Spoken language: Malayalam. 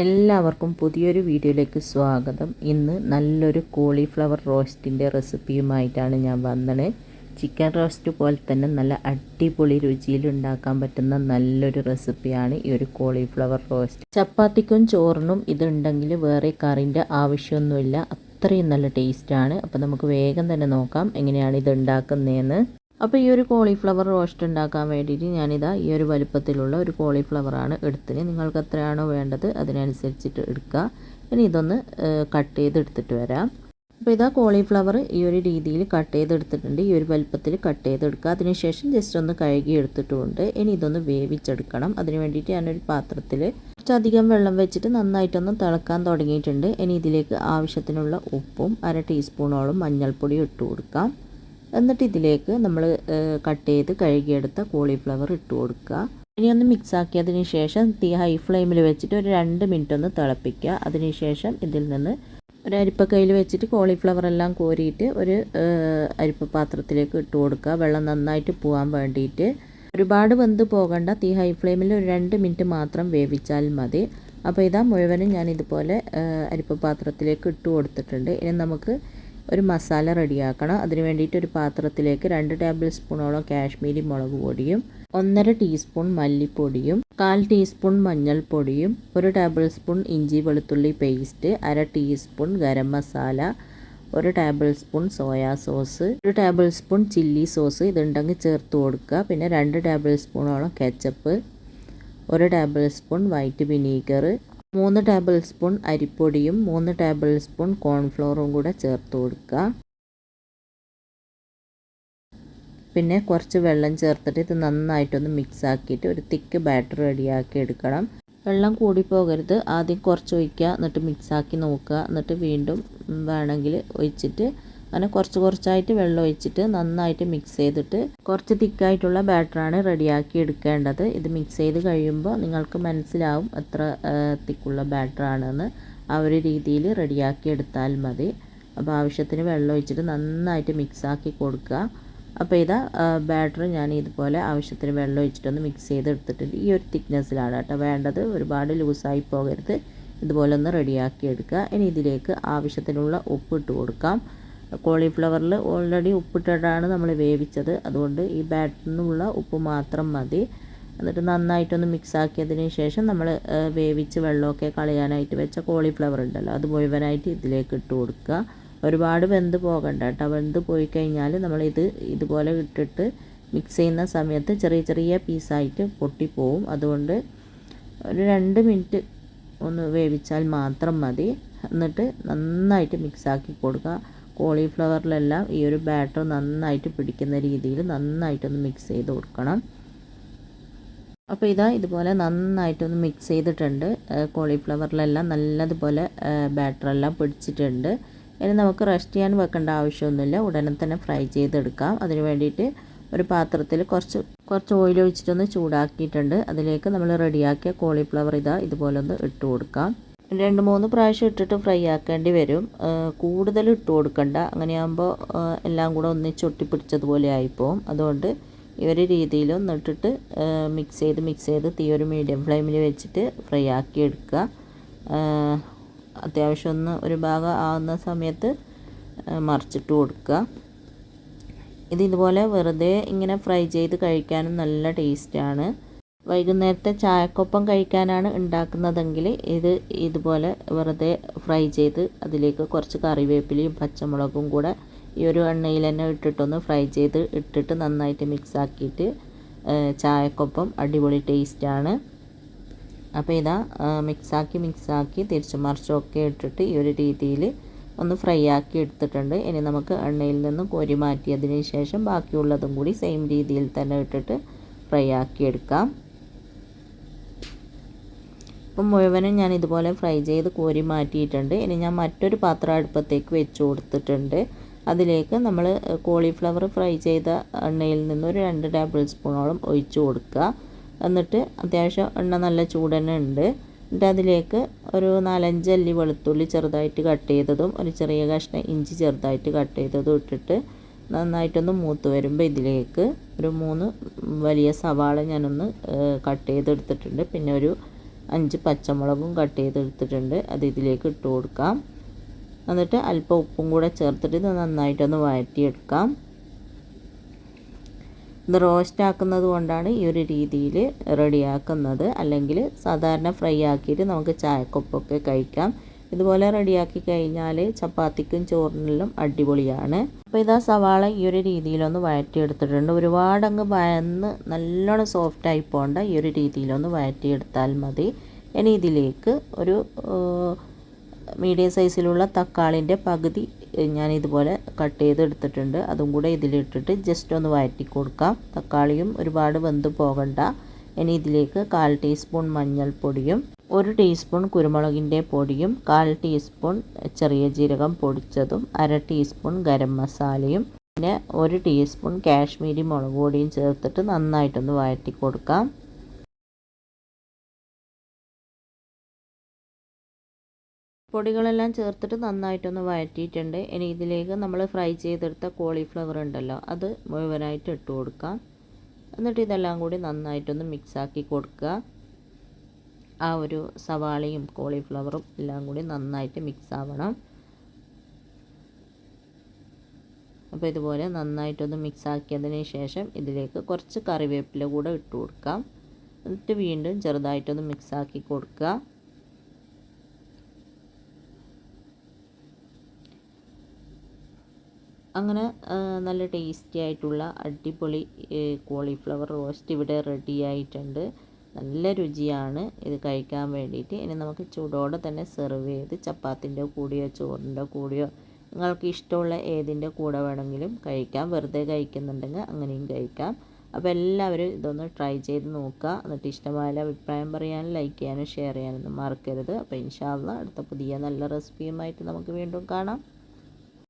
എല്ലാവർക്കും പുതിയൊരു വീഡിയോയിലേക്ക് സ്വാഗതം. ഇന്ന് നല്ലൊരു കോളിഫ്ലവർ റോസ്റ്റിന്റെ റെസിപ്പിയുമായിട്ടാണ് ഞാൻ വന്നത്. ചിക്കൻ റോസ്റ്റ് പോലെ തന്നെ നല്ല അടിപൊളി രുചിയിൽ ഉണ്ടാക്കാൻ പറ്റുന്ന നല്ലൊരു റെസിപ്പിയാണ് ഈ ഒരു കോളിഫ്ലവർ റോസ്റ്റ്. ചപ്പാത്തിക്കും ചോറിനും ഇതുണ്ടെങ്കിൽ വേറെ കറിന്റെ ആവശ്യമൊന്നുമില്ല. അത്രയും നല്ല ടേസ്റ്റാണ് അപ്പോൾ നമുക്ക് വേഗം തന്നെ നോക്കാം എങ്ങനെയാണ് ഇത് ഉണ്ടാക്കുന്നതെന്ന് അപ്പോൾ ഈ ഒരു കോളിഫ്ലവർ റോസ്റ്റ് ഉണ്ടാക്കാൻ വേണ്ടിയിട്ട് ഞാനിതാ ഈ ഒരു വലുപ്പത്തിലുള്ള ഒരു കോളിഫ്ലവറാണ് എടുത്തത്. നിങ്ങൾക്ക് എത്രയാണോ വേണ്ടത് അതിനനുസരിച്ചിട്ട് എടുക്കുക. ഇനി ഇതൊന്ന് കട്ട് ചെയ്ത് എടുത്തിട്ട് വരാം. അപ്പോൾ ഇതാ കോളിഫ്ലവർ ഈ ഒരു രീതിയിൽ കട്ട് ചെയ്തെടുത്തിട്ടുണ്ട്. ഈ ഒരു വലുപ്പത്തിൽ കട്ട് ചെയ്തെടുക്കുക. അതിനുശേഷം ജസ്റ്റ് ഒന്ന് കഴുകി എടുത്തിട്ടുമുണ്ട് ഇനി ഇതൊന്ന് വേവിച്ചെടുക്കണം. അതിന് വേണ്ടിയിട്ട് ഞാനൊരു പാത്രത്തിൽ കുറച്ചധികം വെള്ളം വെച്ചിട്ട് നന്നായിട്ടൊന്ന് തിളക്കാൻ തുടങ്ങിയിട്ടുണ്ട്. ഇനി ഇതിലേക്ക് ആവശ്യത്തിനുള്ള ഉപ്പും അര ടീസ്പൂണോളം മഞ്ഞൾപ്പൊടി ഇട്ട് കൊടുക്കാം. എന്നിട്ട് ഇതിലേക്ക് നമ്മൾ കട്ട് ചെയ്ത് കഴുകിയെടുത്ത കോളിഫ്ലവർ ഇട്ട് കൊടുക്കുക. ഇനി ഒന്ന് മിക്സ് ആക്കിയതിന് ശേഷം തീ ഹൈ ഫ്ലെയിമിൽ വെച്ചിട്ട് ഒരു രണ്ട് മിനിറ്റ് ഒന്ന് തിളപ്പിക്കുക. അതിനുശേഷം ഇതിൽ നിന്ന് ഒരു അരിപ്പക്കയിൽ വെച്ചിട്ട് കോളിഫ്ലവർ എല്ലാം കോരിയിട്ട് ഒരു അരിപ്പ പാത്രത്തിലേക്ക് ഇട്ട് കൊടുക്കുക. വെള്ളം നന്നായിട്ട് പോകാൻ വേണ്ടിയിട്ട്. ഒരുപാട് വെന്ത് പോകണ്ട തീ ഹൈ ഫ്ലെയിമിൽ ഒരു രണ്ട് മിനിറ്റ് മാത്രം വേവിച്ചാൽ മതി. അപ്പോൾ ഇതാ മുഴുവനും ഞാൻ ഇതുപോലെ അരിപ്പ പാത്രത്തിലേക്ക് ഇട്ട് കൊടുത്തിട്ടുണ്ട്. ഇനി നമുക്ക് ഒരു മസാല റെഡിയാക്കണം. അതിന് വേണ്ടിയിട്ട് ഒരു പാത്രത്തിലേക്ക് രണ്ട് ടേബിൾ സ്പൂണോളം കാശ്മീരി മുളക് പൊടിയും ഒന്നര ടീസ്പൂൺ മല്ലിപ്പൊടിയും കാൽ ടീസ്പൂൺ മഞ്ഞൾപ്പൊടിയും ഒരു ടേബിൾ സ്പൂൺ ഇഞ്ചി വെളുത്തുള്ളി പേസ്റ്റ് അര ടീസ്പൂൺ ഗരം മസാല ഒരു ടേബിൾ സ്പൂൺ സോയാ സോസ് ഒരു ടേബിൾ സ്പൂൺ ചില്ലി സോസ് ഇതുണ്ടെങ്കിൽ ചേർത്ത് കൊടുക്കുക. പിന്നെ രണ്ട് ടേബിൾ സ്പൂണോളം കെച്ചപ്പ് ഒരു ടേബിൾ സ്പൂൺ വൈറ്റ് വിനീഗർ മൂന്ന് ടേബിൾ സ്പൂൺ അരിപ്പൊടിയും മൂന്ന് ടേബിൾ സ്പൂൺ കോൺഫ്ലോറും കൂടെ ചേർത്ത് കൊടുക്കുക. പിന്നെ കുറച്ച് വെള്ളം ചേർത്തിട്ട് ഇത് നന്നായിട്ടൊന്ന് മിക്സ് ആക്കിയിട്ട് ഒരു തിക്ക് ബാറ്റർ റെഡിയാക്കി എടുക്കണം. വെള്ളം കൂടി പോകരുത്. ആദ്യം കുറച്ച് ഒഴിക്കുക. എന്നിട്ട് മിക്സാക്കി നോക്കുക. എന്നിട്ട് വീണ്ടും വേണമെങ്കിൽ ഒഴിച്ചിട്ട് അങ്ങനെ കുറച്ച് കുറച്ചായിട്ട് വെള്ളം ഒഴിച്ചിട്ട് നന്നായിട്ട് മിക്സ് ചെയ്തിട്ട് കുറച്ച് തിക്കായിട്ടുള്ള ബാറ്ററാണ് റെഡിയാക്കി എടുക്കേണ്ടത്. ഇത് മിക്സ് ചെയ്ത് കഴിയുമ്പോൾ നിങ്ങൾക്ക് മനസ്സിലാവും എത്ര തിക്കുള്ള ബാറ്ററാണെന്ന് ആ ഒരു രീതിയിൽ റെഡിയാക്കി എടുത്താൽ മതി. അപ്പോൾ ആവശ്യത്തിന് വെള്ളം ഒഴിച്ചിട്ട് നന്നായിട്ട് മിക്സാക്കി കൊടുക്കുക. അപ്പോൾ ഇതാ ബാറ്റർ ഞാൻ ഇതുപോലെ ആവശ്യത്തിന് വെള്ളം ഒഴിച്ചിട്ടൊന്ന് മിക്സ് ചെയ്ത് എടുത്തിട്ടുണ്ട്. ഈ ഒരു തിക്നെസ്സിലാണ് കേട്ടോ വേണ്ടത്. ഒരുപാട് ലൂസായി പോകരുത്. ഇതുപോലെ ഒന്ന് റെഡിയാക്കി എടുക്കുക. ഇനി ഇതിലേക്ക് ആവശ്യത്തിനുള്ള ഉപ്പ് ഇട്ട് കൊടുക്കാം. കോളിഫ്ലവറിൽ ഓൾറെഡി ഉപ്പിട്ടിട്ടാണ് നമ്മൾ വേവിച്ചത്. അതുകൊണ്ട് ഈ ബാറ്ററിനുള്ള ഉപ്പ് മാത്രം മതി. എന്നിട്ട് നന്നായിട്ടൊന്ന് മിക്സാക്കിയതിന് ശേഷം നമ്മൾ വേവിച്ച് വെള്ളമൊക്കെ കളയാനായിട്ട് വെച്ച കോളിഫ്ലവർ ഉണ്ടല്ലോ അത് മുഴുവനായിട്ട് ഇതിലേക്ക് ഇട്ട് കൊടുക്കുക. ഒരുപാട് വെന്ത് പോകണ്ട കേട്ടോ. വെന്ത് പോയി കഴിഞ്ഞാൽ നമ്മളിത് ഇതുപോലെ ഇട്ടിട്ട് മിക്സ് ചെയ്യുന്ന സമയത്ത് ചെറിയ ചെറിയ പീസായിട്ട് പൊട്ടിപ്പോവും അതുകൊണ്ട് ഒരു രണ്ട് മിനിറ്റ് ഒന്ന് വേവിച്ചാൽ മാത്രം മതി. എന്നിട്ട് നന്നായിട്ട് മിക്സാക്കി കൊടുക്കുക. കോളിഫ്ലവറിലെല്ലാം ഈ ഒരു ബാറ്റർ നന്നായിട്ട് പിടിക്കുന്ന രീതിയിൽ നന്നായിട്ടൊന്ന് മിക്സ് ചെയ്ത് കൊടുക്കണം. അപ്പോൾ ഇതാ ഇതുപോലെ നന്നായിട്ടൊന്ന് മിക്സ് ചെയ്തിട്ടുണ്ട്. കോളിഫ്ലവറിലെല്ലാം നല്ലതുപോലെ ബാറ്ററെല്ലാം പിടിച്ചിട്ടുണ്ട്. ഇനി നമുക്ക് റെസ്റ്റ് ചെയ്യാൻ വെക്കേണ്ട ആവശ്യമൊന്നുമില്ല. ഉടനെ തന്നെ ഫ്രൈ ചെയ്തെടുക്കാം. അതിന് വേണ്ടിയിട്ട് ഒരു പാത്രത്തിൽ കുറച്ച് കുറച്ച് ഓയിൽ ഒഴിച്ചിട്ടൊന്ന് ചൂടാക്കിയിട്ടുണ്ട്. അതിലേക്ക് നമ്മൾ റെഡിയാക്കിയ കോളിഫ്ലവർ ഇതാ ഇതുപോലെ ഒന്ന് ഇട്ട് കൊടുക്കാം. രണ്ട് മൂന്ന് പ്രാവശ്യം ഇട്ടിട്ട് ഫ്രൈ ആക്കേണ്ടി വരും. കൂടുതൽ ഇട്ട് കൊടുക്കണ്ട. അങ്ങനെയാകുമ്പോൾ എല്ലാം കൂടെ ഒന്നിച്ച് ഒട്ടിപ്പിടിച്ചതുപോലെ ആയിപ്പോവും. അതുകൊണ്ട് ഈ ഒരു രീതിയിൽ മിക്സ് ചെയ്ത് മിക്സ് ചെയ്ത് തീ ഒരു മീഡിയം ഫ്ലെയിമിൽ വെച്ചിട്ട് ഫ്രൈ ആക്കി എടുക്കുക. അത്യാവശ്യം ഒന്ന് ഒരു ഭാഗം ആവുന്ന സമയത്ത് മറിച്ചിട്ട് കൊടുക്കുക. ഇത് ഇതുപോലെ വെറുതെ ഇങ്ങനെ ഫ്രൈ ചെയ്ത് കഴിക്കാനും നല്ല ടേസ്റ്റാണ് വൈകുന്നേരത്തെ ചായക്കൊപ്പം കഴിക്കാനാണ് ഉണ്ടാക്കുന്നതെങ്കിൽ ഇത് ഇതുപോലെ വെറുതെ ഫ്രൈ ചെയ്ത് അതിലേക്ക് കുറച്ച് കറിവേപ്പിലയും പച്ചമുളകും കൂടെ ഈ ഒരു എണ്ണയിൽ തന്നെ ഇട്ടിട്ടൊന്ന് ഫ്രൈ ചെയ്ത് ഇട്ടിട്ട് നന്നായിട്ട് മിക്സ് ആക്കിയിട്ട് ചായക്കൊപ്പം അടിപൊളി ടേസ്റ്റാണ് അപ്പോൾ ഇതാ മിക്സാക്കി മിക്സാക്കി തിരിച്ചു മറിച്ചൊക്കെ ഇട്ടിട്ട് ഈ ഒരു രീതിയിൽ ഒന്ന് ഫ്രൈ ആക്കി എടുത്തിട്ടുണ്ട്. ഇനി നമുക്ക് എണ്ണയിൽ നിന്ന് കോരി മാറ്റിയതിന് ശേഷം ബാക്കിയുള്ളതും കൂടി സെയിം രീതിയിൽ തന്നെ ഇട്ടിട്ട് ഫ്രൈ ആക്കി എടുക്കാം. അപ്പം മുഴുവനും ഞാൻ ഇതുപോലെ ഫ്രൈ ചെയ്ത് കോരി മാറ്റിയിട്ടുണ്ട്. ഇനി ഞാൻ മറ്റൊരു പാത്രം അടുപ്പത്തേക്ക് വെച്ച് കൊടുത്തിട്ടുണ്ട്. അതിലേക്ക് നമ്മൾ കോളിഫ്ലവർ ഫ്രൈ ചെയ്ത എണ്ണയിൽ നിന്ന് രണ്ട് ടേബിൾ സ്പൂണോളം ഒഴിച്ച് കൊടുക്കുക. എന്നിട്ട് അത്യാവശ്യം എണ്ണ നല്ല ചൂടന്നെ ഉണ്ട്. എന്നിട്ട് അതിലേക്ക് ഒരു നാലഞ്ച് അല്ലി വെളുത്തുള്ളി ചെറുതായിട്ട് കട്ട് ചെയ്തതും ഒരു ചെറിയ കഷ്ണം ഇഞ്ചി ചെറുതായിട്ട് കട്ട് ചെയ്തതും ഇട്ടിട്ട് നന്നായിട്ടൊന്ന് മൂത്ത് വരുമ്പോൾ ഇതിലേക്ക് ഒരു മൂന്ന് വലിയ സവാള ഞാനൊന്ന് കട്ട് ചെയ്തെടുത്തിട്ടുണ്ട്. പിന്നെ ഒരു അഞ്ച് പച്ചമുളകും കട്ട് ചെയ്തെടുത്തിട്ടുണ്ട്. അത് ഇതിലേക്ക് ഇട്ട് കൊടുക്കാം. എന്നിട്ട് അല്പം ഉപ്പും കൂടെ ചേർത്തിട്ട് ഇത് നന്നായിട്ടൊന്ന് വഴറ്റിയെടുക്കാം. ഇത് റോസ്റ്റ് ആക്കുന്നത് കൊണ്ടാണ് ഈ ഒരു രീതിയിൽ റെഡിയാക്കുന്നത് അല്ലെങ്കിൽ സാധാരണ ഫ്രൈ ആക്കിയിട്ട് നമുക്ക് ചായക്കൊപ്പൊക്കെ കഴിക്കാം. ഇതുപോലെ റെഡിയാക്കി കഴിഞ്ഞാൽ ചപ്പാത്തിക്കും ചോറിനെല്ലാം അടിപൊളിയാണ്. അപ്പോൾ ഇതാ സവാള ഈ ഒരു രീതിയിലൊന്ന് വഴറ്റിയെടുത്തിട്ടുണ്ട്. ഒരുപാടങ്ങ് വയന്ന് നല്ലോണം സോഫ്റ്റ് ആയി പോകണ്ട ഈ ഒരു രീതിയിലൊന്ന് വഴറ്റിയെടുത്താൽ മതി. ഇനി ഇതിലേക്ക് ഒരു മീഡിയം സൈസിലുള്ള തക്കാളിന്റെ പകുതി ഞാൻ ഇതുപോലെ കട്ട് ചെയ്ത് എടുത്തിട്ടുണ്ട് അതും കൂടെ ഇതിലിട്ടിട്ട് ജസ്റ്റ് ഒന്ന് വഴറ്റി കൊടുക്കാം. തക്കാളിയും ഒരുപാട് വെന്ത് പോകണ്ട. ഇനി ഇതിലേക്ക് കാൽ ടീസ്പൂൺ മഞ്ഞൾപ്പൊടിയും ഒരു ടീസ്പൂൺ കുരുമുളകിന്റെ പൊടിയും കാൽ ടീസ്പൂൺ ചെറിയ ജീരകം പൊടിച്ചതും അര ടീസ്പൂൺ ഗരം മസാലയും പിന്നെ ഒരു ടീസ്പൂൺ കാശ്മീരി മുളക് പൊടിയും ചേർത്തിട്ട് നന്നായിട്ടൊന്ന് വഴറ്റി കൊടുക്കാം. പൊടികളെല്ലാം ചേർത്തിട്ട് നന്നായിട്ടൊന്ന് വഴറ്റിയിട്ടുണ്ട്. ഇനി ഇതിലേക്ക് നമ്മൾ ഫ്രൈ ചെയ്തെടുത്ത കോളിഫ്ലവർ ഉണ്ടല്ലോ അത് മുഴുവനായിട്ട് ഇട്ട് കൊടുക്കാം. എന്നിട്ട് ഇതെല്ലാം കൂടി നന്നായിട്ടൊന്ന് മിക്സാക്കി കൊടുക്കുക. ആ ഒരു സവാളയും കോളിഫ്ലവറും എല്ലാം കൂടി നന്നായിട്ട് മിക്സ് ആവണം. അപ്പോൾ ഇതുപോലെ നന്നായിട്ടൊന്ന് മിക്സ് ആക്കിയതിന് ശേഷം ഇതിലേക്ക് കുറച്ച് കറിവേപ്പില കൂടെ ഇട്ട് കൊടുക്കാം. എന്നിട്ട് വീണ്ടും ചെറുതായിട്ടൊന്ന് മിക്സ് ആക്കി കൊടുക്കുക. അങ്ങനെ നല്ല ടേസ്റ്റി ആയിട്ടുള്ള അടിപൊളി കോളിഫ്ലവർ റോസ്റ്റ് ഇവിടെ റെഡി ആയിട്ടുണ്ട്. നല്ല രുചിയാണ് ഇത് കഴിക്കാൻ വേണ്ടിയിട്ട്. ഇനി നമുക്ക് ചൂടോടെ തന്നെ സെർവ് ചെയ്ത് ചപ്പാത്തിന്റെ കൂടിയോ ചോറിന്റെ കൂടിയോ നിങ്ങൾക്ക് ഇഷ്ടമുള്ള ഏതിന്റെ കൂടെ വേണമെങ്കിലും കഴിക്കാം. വെറുതെ കഴിക്കുന്നുണ്ടെങ്കിൽ അങ്ങനെയും കഴിക്കാം. അപ്പോൾ എല്ലാവരും ഇതൊന്ന് ട്രൈ ചെയ്ത് നോക്കുക. എന്നിട്ട് ഇഷ്ടമായ അഭിപ്രായം പറയാനും ലൈക്ക് ചെയ്യാനും ഷെയർ ചെയ്യാനൊന്നും മറക്കരുത്. അപ്പോൾ ഇൻഷാല്ല അടുത്ത പുതിയ നല്ല റെസിപ്പിയുമായിട്ട് നമുക്ക് വീണ്ടും കാണാം.